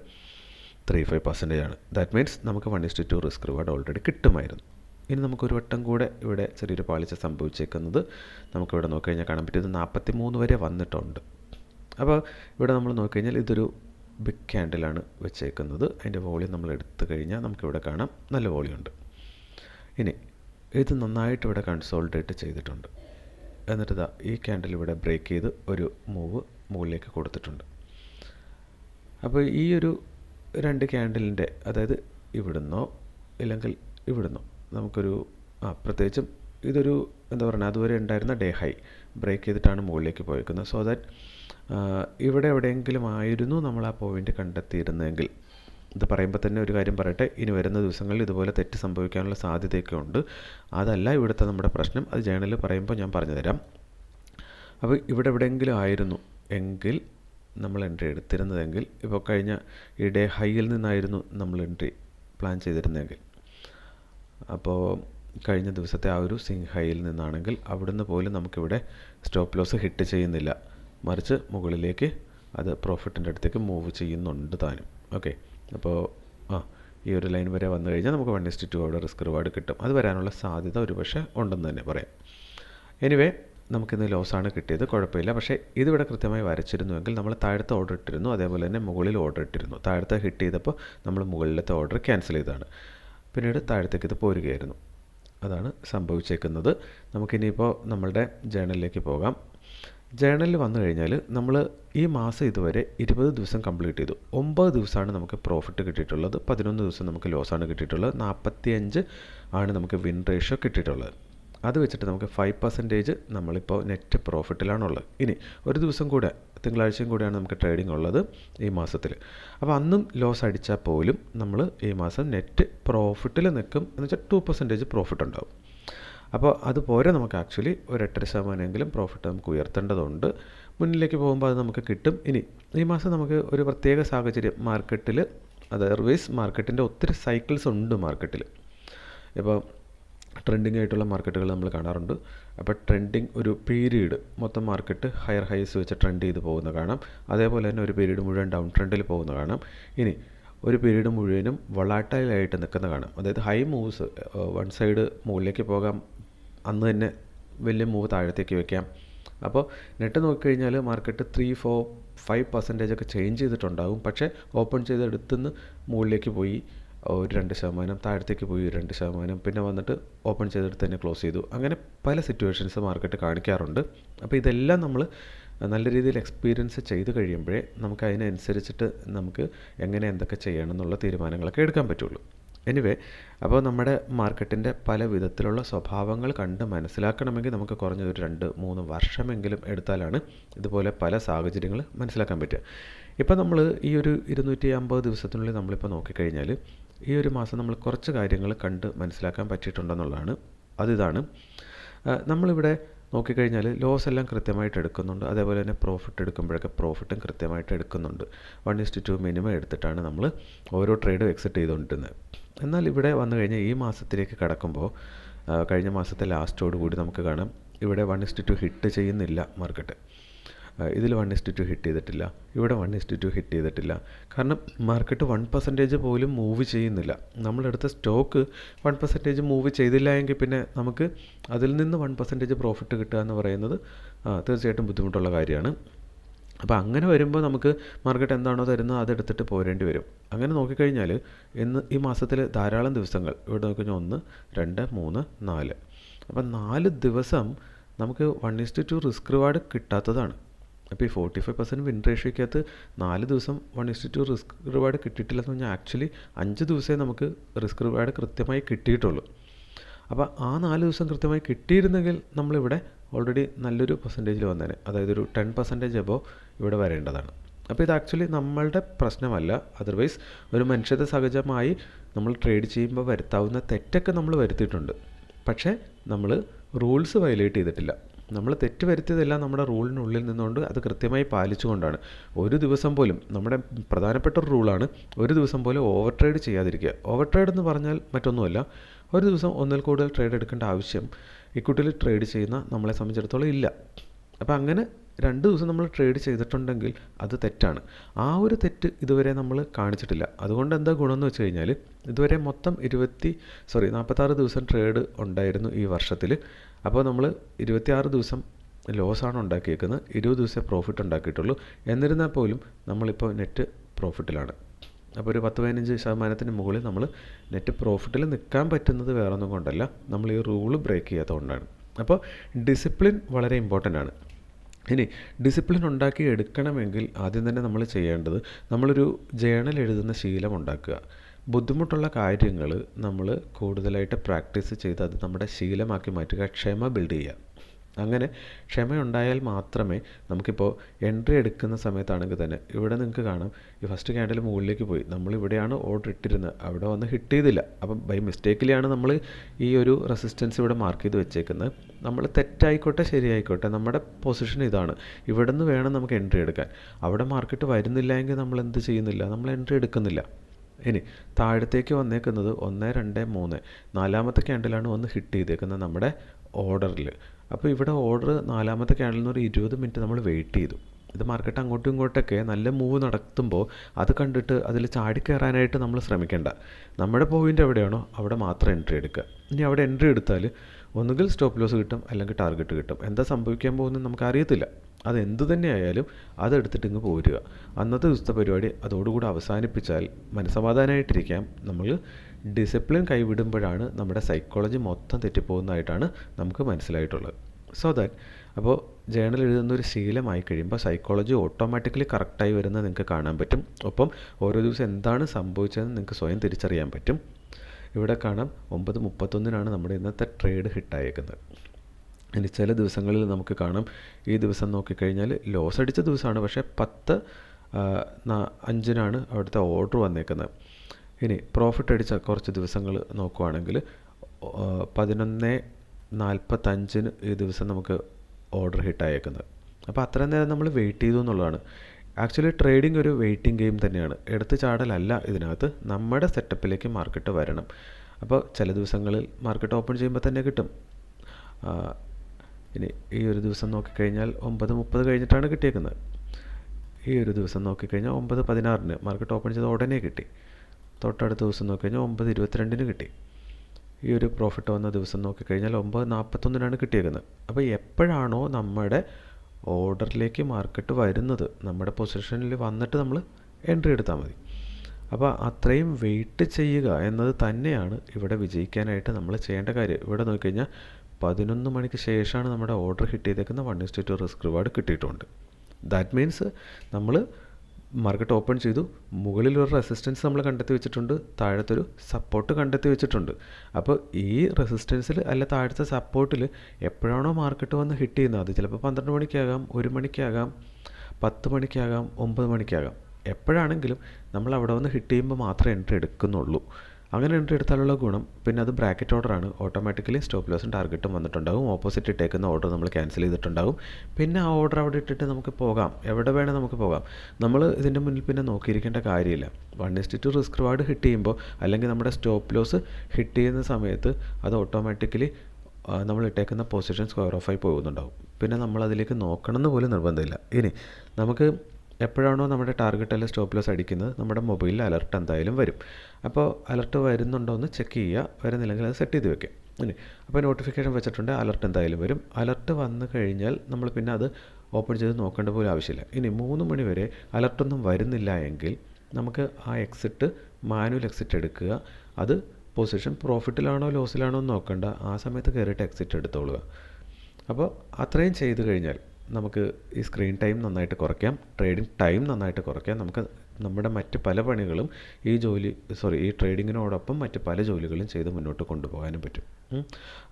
three five percentage ആണ്. ദാറ്റ് മീൻസ് നമുക്ക് one is to two risk reward already കിട്ടുമായിരുന്നു. ഇനി നമുക്കൊരു വട്ടം കൂടെ ഇവിടെ ചെറിയൊരു പാളിച്ച സംഭവിച്ചേക്കുന്നത് നമുക്കിവിടെ നോക്കിക്കഴിഞ്ഞാൽ കാണാൻ പറ്റിയത് നാൽപ്പത്തി മൂന്ന് വരെ വന്നിട്ടുണ്ട്. അപ്പോൾ ഇവിടെ നമ്മൾ നോക്കിക്കഴിഞ്ഞാൽ ഇതൊരു ബിഗ് ക്യാൻഡിലാണ് വെച്ചേക്കുന്നത്. അതിന്റെ വോളിയം നമ്മൾ എടുത്തു കഴിഞ്ഞാൽ നമുക്കിവിടെ കാണാം. നല്ല വോളിയം ഉണ്ട്. ഇനി ഇത് നന്നായിട്ട് ഇവിടെ കൺസോൾട്ടേറ്റ് ചെയ്തിട്ടുണ്ട്. എന്നിട്ട് ഇതാ ഈ ക്യാൻഡിൽ ഇവിടെ ബ്രേക്ക് ചെയ്ത് ഒരു മൂവ് മുകളിലേക്ക് കൊടുത്തിട്ടുണ്ട്. അപ്പോൾ ഈ ഒരു രണ്ട് ക്യാൻഡിലിന്റെ അതായത് ഇവിടുന്നോ ഇല്ലെങ്കിൽ ഇവിടുന്നോ നമുക്കൊരു ആ പ്രത്യേകിച്ചും ഇതൊരു എന്താ പറയുക അതുവരെ ഉണ്ടായിരുന്ന ഡേ ഹൈ ബ്രേക്ക് ചെയ്തിട്ടാണ് മുകളിലേക്ക് പോയിരിക്കുന്നത് സോ ദാറ്റ് ഇവിടെ എവിടെയെങ്കിലും ആയിരുന്നു നമ്മൾ ആ പോയിന്റ് കണ്ടെത്തിയിരുന്നതെങ്കിൽ ഇത് പറയുമ്പോൾ തന്നെ ഒരു കാര്യം പറയട്ടെ. ഇനി വരുന്ന ദിവസങ്ങളിൽ ഇതുപോലെ തെറ്റ് സംഭവിക്കാനുള്ള സാധ്യതയൊക്കെ ഉണ്ട്. അതല്ല ഇവിടുത്തെ നമ്മുടെ പ്രശ്നം. അത് ജേണലിൽ പറയുമ്പോൾ ഞാൻ പറഞ്ഞു തരാം. അപ്പോൾ ഇവിടെ എവിടെയെങ്കിലും ആയിരുന്നു എങ്കിൽ നമ്മൾ എൻട്രി എടുത്തിരുന്നതെങ്കിൽ ഇപ്പോൾ കഴിഞ്ഞ ഈ ഡേ ഹൈയിൽ നിന്നായിരുന്നു നമ്മൾ എൻട്രി പ്ലാൻ ചെയ്തിരുന്നതെങ്കിൽ. അപ്പോൾ കഴിഞ്ഞ ദിവസത്തെ ആ ഒരു സിങ് ഹൈയിൽ നിന്നാണെങ്കിൽ അവിടുന്ന് പോലും നമുക്കിവിടെ സ്റ്റോപ്പ് ലോസ് ഹിറ്റ് ചെയ്യുന്നില്ല. മറിച്ച് മുകളിലേക്ക് അത് പ്രോഫിറ്റിന്റെ അടുത്തേക്ക് മൂവ് ചെയ്യുന്നുണ്ട് താനും. ഓക്കെ അപ്പോൾ ആ ഈ ഒരു ലൈൻ വരെ വന്നു കഴിഞ്ഞാൽ നമുക്ക് വൺ ഇസ്റ്റ് ടു അവിടെ റിസ്ക് റിവാർഡ് കിട്ടും. അത് വരാനുള്ള സാധ്യത ഒരു പക്ഷേ ഉണ്ടെന്ന് തന്നെ പറയാം. എനിവേ നമുക്കിന്ന് ലോസാണ് കിട്ടിയത്. കുഴപ്പമില്ല. പക്ഷേ ഇതിവിടെ കൃത്യമായി വരച്ചിരുന്നുവെങ്കിൽ നമ്മൾ താഴത്തെ ഓർഡർ ഇട്ടിരുന്നു. അതേപോലെ തന്നെ മുകളിൽ ഓർഡർ ഇട്ടിരുന്നു. താഴത്തെ ഹിറ്റ് ചെയ്തപ്പോൾ നമ്മൾ മുകളിലത്തെ ഓർഡർ ക്യാൻസൽ ചെയ്തതാണ്. പിന്നീട് താഴത്തേക്ക് ഇത് പോരുകയായിരുന്നു. അതാണ് സംഭവിച്ചേക്കുന്നത്. നമുക്കിനിയിപ്പോൾ നമ്മളുടെ ജേണലിലേക്ക് പോകാം. ജേണലിൽ വന്നു കഴിഞ്ഞാൽ നമ്മൾ ഈ മാസം ഇതുവരെ ഇരുപത് ദിവസം കംപ്ലീറ്റ് ചെയ്തു. ഒമ്പത് ദിവസമാണ് നമുക്ക് പ്രോഫിറ്റ് കിട്ടിയിട്ടുള്ളത്. പതിനൊന്ന് ദിവസം നമുക്ക് ലോസാണ് കിട്ടിയിട്ടുള്ളത്. നാൽപ്പത്തിയഞ്ച് ആണ് നമുക്ക് വിൻ റേഷ്യോ കിട്ടിയിട്ടുള്ളത്. അത് വെച്ചിട്ട് നമുക്ക് ഫൈവ് പെർസെന്റേജ് നമ്മളിപ്പോൾ നെറ്റ് പ്രോഫിറ്റിലാണുള്ളത് ഇനി ഒരു ദിവസം കൂടെ തിങ്കളാഴ്ചയും കൂടെയാണ് നമുക്ക് ട്രേഡിംഗ് ഉള്ളത് ഈ മാസത്തിൽ അപ്പോൾ അന്നും ലോസ് അടിച്ചാൽ പോലും നമ്മൾ ഈ മാസം നെറ്റ് പ്രോഫിറ്റിൽ നിൽക്കും എന്ന് വെച്ചാൽ ടു പെർസെന്റേജ് പ്രോഫിറ്റ് ഉണ്ടാവും. അപ്പോൾ അതുപോലെ നമുക്ക് ആക്ച്വലി ഒരു എട്ടര ശതമാനമെങ്കിലും പ്രോഫിറ്റ് നമുക്ക് ഉയർത്തേണ്ടതുണ്ട്. മുന്നിലേക്ക് പോകുമ്പോൾ അത് നമുക്ക് കിട്ടും. ഇനി ഈ മാസം നമുക്ക് ഒരു പ്രത്യേക സാഹചര്യം മാർക്കറ്റിൽ അതർവൈസ് മാർക്കറ്റിന്റെ ഒത്തിരി സൈക്കിൾസ് ഉണ്ട് മാർക്കറ്റിൽ ഇപ്പോൾ ട്രെൻഡിങ് ആയിട്ടുള്ള മാർക്കറ്റുകൾ നമ്മൾ കാണാറുണ്ട്. അപ്പോൾ ട്രെൻഡിങ് ഒരു പീരീഡ് മൊത്തം മാർക്കറ്റ് ഹയർ ഹൈസ് വെച്ച് ട്രെൻഡ് ചെയ്ത് പോകുന്ന കാണാം. അതേപോലെ തന്നെ ഒരു പീരീഡ് മുഴുവൻ ഡൗൺ ട്രെൻഡിൽ പോകുന്ന കാണാം. ഇനി ഒരു പീരീഡ് മുഴുവനും വളാട്ടൈലായിട്ട് നിൽക്കുന്ന കാണാം. അതായത് ഹൈ മൂവ്സ് വൺ സൈഡ് മുകളിലേക്ക് പോകാം അന്ന് തന്നെ വലിയ മൂവ് താഴത്തേക്ക് വെക്കാം. അപ്പോൾ നെറ്റ് നോക്കിക്കഴിഞ്ഞാൽ market three four five percentage ഒക്കെ ചേഞ്ച് ചെയ്തിട്ടുണ്ടാകും പക്ഷേ ഓപ്പൺ ചെയ്ത് എടുത്തുനിന്ന് മുകളിലേക്ക് പോയി. ഒരു രണ്ട് ശതമാനം താഴത്തേക്ക് പോയി ഒരു രണ്ട് ശതമാനം. പിന്നെ വന്നിട്ട് ഓപ്പൺ ചെയ്തെടുത്ത് തന്നെ ക്ലോസ് ചെയ്തു. അങ്ങനെ പല സിറ്റുവേഷൻസ് മാർക്കറ്റ് കാണിക്കാറുണ്ട്. അപ്പോൾ ഇതെല്ലാം നമ്മൾ നല്ല രീതിയിൽ എക്സ്പീരിയൻസ് ചെയ്ത് കഴിയുമ്പോഴേ നമുക്ക് അതിനനുസരിച്ചിട്ട് നമുക്ക് എങ്ങനെ എന്തൊക്കെ ചെയ്യണം എന്നുള്ള തീരുമാനങ്ങളൊക്കെ എടുക്കാൻ പറ്റുള്ളൂ. എനിവേ അപ്പോൾ നമ്മുടെ മാർക്കറ്റിന്റെ പല വിധത്തിലുള്ള സ്വഭാവങ്ങൾ കണ്ട് മനസ്സിലാക്കണമെങ്കിൽ നമുക്ക് കുറഞ്ഞത് ഒരു രണ്ട് മൂന്ന് വർഷമെങ്കിലും എടുത്താലാണ് ഇതുപോലെ പല സാഹചര്യങ്ങൾ മനസ്സിലാക്കാൻ പറ്റുക. ഇപ്പോൾ നമ്മൾ ഈ ഒരു ഇരുന്നൂറ്റി അമ്പത് ദിവസത്തിനുള്ളിൽ നമ്മളിപ്പോൾ നോക്കിക്കഴിഞ്ഞാൽ ഈ ഒരു മാസം നമ്മൾ കുറച്ച് കാര്യങ്ങൾ കണ്ട് മനസ്സിലാക്കാൻ പറ്റിയിട്ടുണ്ടെന്നുള്ളതാണ്. അതിതാണ് നമ്മളിവിടെ നോക്കിക്കഴിഞ്ഞാൽ ലോസ് എല്ലാം കൃത്യമായിട്ട് എടുക്കുന്നുണ്ട്. അതേപോലെ തന്നെ പ്രോഫിറ്റ് എടുക്കുമ്പോഴൊക്കെ പ്രോഫിറ്റും കൃത്യമായിട്ട് എടുക്കുന്നുണ്ട്. വൺ ഇസ്റ്റ് ടു മിനിമം എടുത്തിട്ടാണ് നമ്മൾ ഓരോ ട്രേഡും എക്സിറ്റ് ചെയ്തുകൊണ്ടിരുന്നത്. എന്നാൽ ഇവിടെ വന്നു കഴിഞ്ഞാൽ ഈ മാസത്തിലേക്ക് കടക്കുമ്പോൾ കഴിഞ്ഞ മാസത്തെ ലാസ്റ്റോട് കൂടി നമുക്ക് കാണാം. ഇവിടെ വൺ ഇസ്റ്റ് ടു ഹിറ്റ് ചെയ്യുന്നില്ല മാർക്കറ്റ്. ഇതിൽ വൺ ഇസ്റ്റ് ടു ഹിറ്റ് ചെയ്തിട്ടില്ല. ഇവിടെ വൺ ഇസ്റ്റ് ടു ഹിറ്റ് ചെയ്തിട്ടില്ല. കാരണം മാർക്കറ്റ് വൺ പെർസെന്റേജ് പോലും മൂവ് ചെയ്യുന്നില്ല. നമ്മളെടുത്ത സ്റ്റോക്ക് വൺ പെർസെന്റേജ് മൂവ് ചെയ്തില്ല എങ്കിൽ പിന്നെ നമുക്ക് അതിൽ നിന്ന് വൺ പെർസെന്റേജ് പ്രോഫിറ്റ് കിട്ടുക എന്ന് പറയുന്നത് തീർച്ചയായിട്ടും ബുദ്ധിമുട്ടുള്ള കാര്യമാണ്. അപ്പോൾ അങ്ങനെ വരുമ്പോൾ നമുക്ക് മാർക്കറ്റ് എന്താണോ തരുന്നത് അതെടുത്തിട്ട് പോരേണ്ടി വരും. അങ്ങനെ നോക്കിക്കഴിഞ്ഞാൽ ഇന്ന് ഈ മാസത്തിൽ ധാരാളം ദിവസങ്ങൾ. ഇവിടെ നോക്കിക്കഴിഞ്ഞാൽ ഒന്ന് രണ്ട് മൂന്ന് നാല്. അപ്പം നാല് ദിവസം നമുക്ക് one is to two risk reward കിട്ടാത്തതാണ്. അപ്പോൾ ഈ ഫോർട്ടി ഫൈവ് പെർസെന്റ് വിൻ റേഷ്യോയ്ക്കകത്ത് നാല് ദിവസം one is to two risk reward കിട്ടിയിട്ടില്ലെന്ന് പറഞ്ഞാൽ ആക്ച്വലി അഞ്ച് ദിവസമേ നമുക്ക് റിസ്ക് റിവാർഡ് കൃത്യമായി കിട്ടിയിട്ടുള്ളൂ. അപ്പോൾ ആ നാല് ദിവസം കൃത്യമായി കിട്ടിയിരുന്നെങ്കിൽ നമ്മളിവിടെ ഓൾറെഡി നല്ലൊരു പെർസെന്റേജിൽ വന്നേനെ. അതായത് ഒരു ടെൻ പെർസെന്റേജ് എബോ ഇവിടെ വരേണ്ടതാണ്. അപ്പോൾ ഇത് ആക്ച്വലി നമ്മളുടെ പ്രശ്നമല്ല. അതർവൈസ് ഒരു മനുഷ്യത സഹജമായി നമ്മൾ ട്രേഡ് ചെയ്യുമ്പോൾ വരുത്താവുന്ന തെറ്റൊക്കെ നമ്മൾ വരുത്തിയിട്ടുണ്ട്. പക്ഷേ നമ്മൾ റൂൾസ് വയലേറ്റ് ചെയ്തിട്ടില്ല. നമ്മൾ തെറ്റ് വരുത്തിയതെല്ലാം നമ്മുടെ റൂളിനുള്ളിൽ നിന്നുകൊണ്ട് അത് കൃത്യമായി പാലിച്ചുകൊണ്ടാണ്. ഒരു ദിവസം പോലും നമ്മുടെ പ്രധാനപ്പെട്ട ഒരു റൂളാണ് ഒരു ദിവസം പോലും ഓവർ ട്രേഡ് ചെയ്യാതിരിക്കുക. ഓവർ ട്രേഡ് എന്ന് പറഞ്ഞാൽ മറ്റൊന്നുമല്ല. ഒരു ദിവസം ഒന്നിൽ കൂടുതൽ ട്രേഡ് എടുക്കേണ്ട ആവശ്യം ഇക്വിറ്റിയിൽ ട്രേഡ് ചെയ്യുന്ന നമ്മളെ സംബന്ധിച്ചിടത്തോളം ഇല്ല. അപ്പോൾ അങ്ങനെ രണ്ട് ദിവസം നമ്മൾ ട്രേഡ് ചെയ്തിട്ടുണ്ടെങ്കിൽ അത് തെറ്റാണ്. ആ ഒരു തെറ്റ് ഇതുവരെ നമ്മൾ കാണിച്ചിട്ടില്ല. അതുകൊണ്ട് എന്താ ഗുണമെന്ന് വെച്ച് കഴിഞ്ഞാൽ ഇതുവരെ മൊത്തം ഇരുപത്തി സോറി നാൽപ്പത്താറ് ദിവസം ട്രേഡ് ഉണ്ടായിരുന്നു ഈ വർഷത്തിൽ അപ്പോൾ നമ്മൾ ഇരുപത്തിയാറ് ദിവസം ലോസാണ് ഉണ്ടാക്കിയേക്കുന്നത്. ഇരുപത് ദിവസമേ പ്രോഫിറ്റ് ഉണ്ടാക്കിയിട്ടുള്ളൂ. എന്നിരുന്നാൽ പോലും നമ്മളിപ്പോൾ നെറ്റ് പ്രോഫിറ്റിലാണ് അപ്പോൾ ഒരു പത്ത് പതിനഞ്ച് ശതമാനത്തിന് മുകളിൽ നമ്മൾ നെറ്റ് പ്രോഫിറ്റിൽ നിൽക്കാൻ പറ്റുന്നത് വേറെ ഒന്നും കൊണ്ടല്ല. നമ്മൾ ഈ റൂൾ ബ്രേക്ക് ചെയ്യാത്തതുകൊണ്ടാണ് അപ്പോൾ ഡിസിപ്ലിൻ വളരെ ഇമ്പോർട്ടന്റ് ആണ്. ഇനി ഡിസിപ്ലിൻ ഉണ്ടാക്കി എടുക്കണമെങ്കിൽ ആദ്യം തന്നെ നമ്മൾ ചെയ്യേണ്ടത് നമ്മളൊരു ജേണൽ എഴുതുന്ന ശീലം ഉണ്ടാക്കുക. ബുദ്ധിമുട്ടുള്ള കാര്യങ്ങൾ നമ്മൾ കൂടുതലായിട്ട് പ്രാക്ടീസ് ചെയ്ത് അത് നമ്മുടെ ശീലമാക്കി മാറ്റുക ക്ഷമ ബിൽഡ് ചെയ്യുക. അങ്ങനെ ക്ഷമയുണ്ടായാൽ മാത്രമേ നമുക്കിപ്പോൾ എൻട്രി എടുക്കുന്ന സമയത്താണെങ്കിൽ തന്നെ ഇവിടെ നിങ്ങൾക്ക് കാണാം ഈ ഫസ്റ്റ് ക്യാൻഡിൽ മുകളിലേക്ക് പോയി. നമ്മൾ ഇവിടെയാണ് ഓർഡർ ഇട്ടിരുന്നത്. അവിടെ വന്ന് ഹിറ്റ് ചെയ്തില്ല. അപ്പം ബൈ മിസ്റ്റേക്കിലാണ് നമ്മൾ ഈ ഒരു റെസിസ്റ്റൻസ് ഇവിടെ മാർക്ക് ചെയ്ത് വെച്ചേക്കുന്നത്. നമ്മൾ തെറ്റായിക്കോട്ടെ ശരിയായിക്കോട്ടെ നമ്മുടെ പൊസിഷൻ ഇതാണ്. ഇവിടെ നിന്ന് വേണം നമുക്ക് എൻട്രി എടുക്കാൻ. അവിടെ മാർക്കറ്റ് വരുന്നില്ല എങ്കിൽ നമ്മൾ എന്ത് ചെയ്യുന്നില്ല? നമ്മൾ എൻട്രി എടുക്കുന്നില്ല. ഇനി താഴത്തേക്ക് വന്നേക്കുന്നത് ഒന്ന് രണ്ട് മൂന്ന്. നാലാമത്തെ ക്യാൻഡിലാണ് വന്ന് ഹിറ്റ് ചെയ്തേക്കുന്നത് നമ്മുടെ ഓർഡറിൽ അപ്പോൾ ഇവിടെ ഓർഡർ നാലാമത്തെ ക്യാൻഡിൽ നിന്ന് ഒരു ഇരുപത് മിനിറ്റ് നമ്മൾ വെയിറ്റ് ചെയ്തു. ഇത് മാർക്കറ്റ് അങ്ങോട്ടും ഇങ്ങോട്ടൊക്കെ നല്ല മൂവ് നടത്തുമ്പോൾ അത് കണ്ടിട്ട് അതിൽ ചാടിക്കയറാനായിട്ട് നമ്മൾ ശ്രമിക്കേണ്ട. നമ്മുടെ പോയിന്റ് എവിടെയാണോ അവിടെ മാത്രം എൻട്രി എടുക്കുക. ഇനി അവിടെ എൻട്രി എടുത്താൽ ഒന്നുകിൽ സ്റ്റോപ്പ് ലോസ് കിട്ടും അല്ലെങ്കിൽ ടാർഗറ്റ് കിട്ടും. എന്താ സംഭവിക്കാൻ പോകുന്നത് നമുക്ക് അറിയത്തില്ല. അത് എന്ത് തന്നെ ആയാലും അതെടുത്തിട്ട് ഇങ്ങ് പോരുക. അന്നത്തെ ദിവസത്തെ പരിപാടി അതോടുകൂടി അവസാനിപ്പിച്ചാൽ മനസ്സമാധാനമായിട്ടിരിക്കാം നമ്മൾ ഡിസിപ്ലിൻ കൈവിടുമ്പോഴാണ് നമ്മുടെ സൈക്കോളജി മൊത്തം തെറ്റിപ്പോകുന്നതായിട്ടാണ് നമുക്ക് മനസ്സിലായിട്ടുള്ളത്. സോ ദാറ്റ് അപ്പോൾ ജേണൽ എഴുതുന്ന ഒരു ശീലമായി കഴിയുമ്പോൾ സൈക്കോളജി ഓട്ടോമാറ്റിക്കലി കറക്റ്റായി വരുന്നത് നിങ്ങൾക്ക് കാണാൻ പറ്റും. ഒപ്പം ഓരോ ദിവസം എന്താണ് സംഭവിച്ചതെന്ന് നിങ്ങൾക്ക് സ്വയം തിരിച്ചറിയാൻ പറ്റും. ഇവിടെ കാണാം ഒമ്പത് മുപ്പത്തൊന്നിനാണ് നമ്മുടെ ഇന്നത്തെ ട്രേഡ് ഹിറ്റായേക്കുന്നത് ഇനി ചില ദിവസങ്ങളിൽ നമുക്ക് കാണാം ഈ ദിവസം നോക്കിക്കഴിഞ്ഞാൽ ലോസ് അടിച്ച ദിവസമാണ് പക്ഷേ പത്ത് അഞ്ചിനാണ് അവിടുത്തെ ഓർഡർ വന്നേക്കുന്നത്. ഇനി പ്രോഫിറ്റ് അടിച്ച കുറച്ച് ദിവസങ്ങൾ നോക്കുവാണെങ്കിൽ പതിനൊന്ന് നാൽപ്പത്തഞ്ചിന് ഈ ദിവസം നമുക്ക് ഓർഡർ ഹിറ്റായേക്കുന്നത് അപ്പോൾ അത്രയും നേരം നമ്മൾ വെയിറ്റ് ചെയ്തു എന്നുള്ളതാണ്. ആക്ച്വലി ട്രേഡിംഗ് ഒരു വെയിറ്റിംഗ് ഗെയിം തന്നെയാണ്. എടുത്തു ചാടലല്ല ഇതിനകത്ത്. നമ്മുടെ സെറ്റപ്പിലേക്ക് മാർക്കറ്റ് വരണം. അപ്പോൾ ചില ദിവസങ്ങളിൽ മാർക്കറ്റ് ഓപ്പൺ ചെയ്യുമ്പോൾ തന്നെ കിട്ടും. ഇനി ഈ ഒരു ദിവസം നോക്കിക്കഴിഞ്ഞാൽ ഒമ്പത് മുപ്പത് കഴിഞ്ഞിട്ടാണ് കിട്ടിയേക്കുന്നത്. ഈ ഒരു ദിവസം നോക്കിക്കഴിഞ്ഞാൽ ഒമ്പത് പതിനാറിന് മാർക്കറ്റ് ഓപ്പൺ ചെയ്ത ഉടനെ കിട്ടി. തൊട്ടടുത്ത ദിവസം നോക്കിക്കഴിഞ്ഞാൽ ഒമ്പത് ഇരുപത്തിരണ്ടിന് കിട്ടി. ഈ ഒരു പ്രോഫിറ്റ് വന്ന ദിവസം നോക്കിക്കഴിഞ്ഞാൽ ഒമ്പത് നാൽപ്പത്തൊന്നിനാണ് കിട്ടിയിരുന്നത് അപ്പോൾ എപ്പോഴാണോ നമ്മുടെ ഓർഡറിലേക്ക് മാർക്കറ്റ് വരുന്നത് നമ്മുടെ പൊസിഷനിൽ വന്നിട്ട് നമ്മൾ എൻട്രി എടുത്താൽ മതി. അപ്പോൾ അത്രയും വെയിറ്റ് ചെയ്യുക എന്നത് തന്നെയാണ് ഇവിടെ വിജയിക്കാനായിട്ട് നമ്മൾ ചെയ്യേണ്ട കാര്യം. ഇവിടെ നോക്കിക്കഴിഞ്ഞാൽ പതിനൊന്ന് മണിക്ക് ശേഷമാണ് നമ്മുടെ ഓർഡർ ഹിറ്റ് ചെയ്തേക്കുന്ന വൺ ടു റിസ്ക് റിവാർഡ് കിട്ടിയിട്ടുണ്ട്. ദാറ്റ് മീൻസ് നമ്മൾ മാർക്കറ്റ് ഓപ്പൺ ചെയ്തു. മുകളിൽ ഒരു റെസിസ്റ്റൻസ് നമ്മൾ കണ്ടെത്തി വെച്ചിട്ടുണ്ട്. താഴത്തൊരു സപ്പോർട്ട് കണ്ടെത്തി വെച്ചിട്ടുണ്ട്. അപ്പോൾ ഈ റെസിസ്റ്റൻസിൽ അല്ല താഴത്തെ സപ്പോർട്ടിൽ എപ്പോഴാണോ മാർക്കറ്റ് വന്ന് ഹിറ്റ് ചെയ്യുന്നത്? അത് ചിലപ്പോൾ പന്ത്രണ്ട് മണിക്കാകാം ഒരു മണിക്കാകാം പത്ത് മണിക്കാകാം ഒമ്പത് മണിക്കാകാം. എപ്പോഴാണെങ്കിലും നമ്മൾ അവിടെ വന്ന് ഹിറ്റ് ചെയ്യുമ്പോൾ മാത്രമേ എൻട്രി എടുക്കുന്നുള്ളൂ. അങ്ങനെ എൻട്രി എടുത്താലുള്ള ഗുണം പിന്നെ അത് ബ്രാക്കറ്റ് ഓർഡറാണ് ഓട്ടോമാറ്റിക്കലി സ്റ്റോപ്പ് ലോസും ടാർഗറ്റും വന്നിട്ടുണ്ടാകും ഓപ്പോസിറ്റ് ഇട്ടേക്കുന്ന ഓർഡർ നമ്മൾ ക്യാൻസൽ ചെയ്തിട്ടുണ്ടാകും പിന്നെ ആ ഓർഡർ അവിടെ ഇട്ടിട്ട് നമുക്ക് പോകാം. എവിടെ വേണേൽ നമുക്ക് പോകാം. നമ്മൾ ഇതിന്റെ മുന്നിൽ പിന്നെ നോക്കിയിരിക്കേണ്ട കാര്യമില്ല. One is to two risk reward hit ചെയ്യുമ്പോൾ അല്ലെങ്കിൽ നമ്മുടെ സ്റ്റോപ്പ് ലോസ് ഹിറ്റ് ചെയ്യുന്ന സമയത്ത് അത് ഓട്ടോമാറ്റിക്കലി നമ്മൾ ഇട്ടേക്കുന്ന പൊസിഷൻ സ്ക്വയർ ഓഫായി പോകുന്നുണ്ടാവും. പിന്നെ നമ്മൾ അതിലേക്ക് നോക്കണം പോലും നിർബന്ധമില്ല. ഇനി നമുക്ക് എപ്പോഴാണോ നമ്മുടെ ടാർഗറ്റ് അല്ലെങ്കിൽ സ്റ്റോപ്പ് ലോസ് അടിക്കുന്നത് നമ്മുടെ മൊബൈലിൽ അലർട്ട് എന്തായാലും വരും. അപ്പോൾ അലർട്ട് വരുന്നുണ്ടോ എന്ന് ചെക്ക് ചെയ്യുക വരുന്നില്ലെങ്കിൽ അത് സെറ്റ് ചെയ്ത് വെക്കാം ഇനി അപ്പോൾ നോട്ടിഫിക്കേഷൻ വെച്ചിട്ടുണ്ട് അലർട്ട് എന്തായാലും വരും. അലർട്ട് വന്നു കഴിഞ്ഞാൽ നമ്മൾ പിന്നെ അത് ഓപ്പൺ ചെയ്ത് നോക്കേണ്ട പോലും ആവശ്യമില്ല. ഇനി മൂന്ന് മണി വരെ അലർട്ടൊന്നും വരുന്നില്ല എങ്കിൽ നമുക്ക് ആ എക്സിറ്റ് മാനുവൽ എക്സിറ്റ് എടുക്കുക. അത് പൊസിഷൻ പ്രോഫിറ്റിലാണോ ലോസിലാണോ എന്ന് നോക്കണ്ട. ആ സമയത്ത് കയറിയിട്ട് എക്സിറ്റ് എടുത്തോളുക. അപ്പോൾ അത്രയും ചെയ്തു കഴിഞ്ഞാൽ നമുക്ക് ഈ സ്ക്രീൻ ടൈം നന്നായിട്ട് കുറയ്ക്കാം ട്രേഡിംഗ് ടൈം നന്നായിട്ട് കുറയ്ക്കാം. നമുക്ക് നമ്മുടെ മറ്റ് പല പണികളും ഈ ജോലി സോറി ഈ ട്രേഡിങ്ങിനോടൊപ്പം മറ്റ് പല ജോലികളും ചെയ്ത് മുന്നോട്ട് കൊണ്ടുപോകാനും പറ്റും.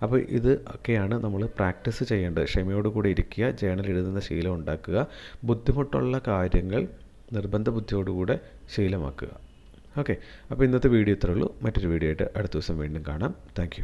അപ്പോൾ ഇത് ഒക്കെയാണ് നമ്മൾ പ്രാക്ടീസ് ചെയ്യേണ്ടത്. ക്ഷമയോട് കൂടി ഇരിക്കുക ജേണൽ എഴുതുന്ന ശീലം ഉണ്ടാക്കുക ബുദ്ധിമുട്ടുള്ള കാര്യങ്ങൾ നിർബന്ധ ബുദ്ധിയോടുകൂടെ ശീലമാക്കുക. ഓക്കെ അപ്പോൾ ഇന്നത്തെ വീഡിയോ ഇത്രയേ ഉള്ളൂ. മറ്റൊരു വീഡിയോ ആയിട്ട് അടുത്ത ദിവസം വീണ്ടും കാണാം. താങ്ക്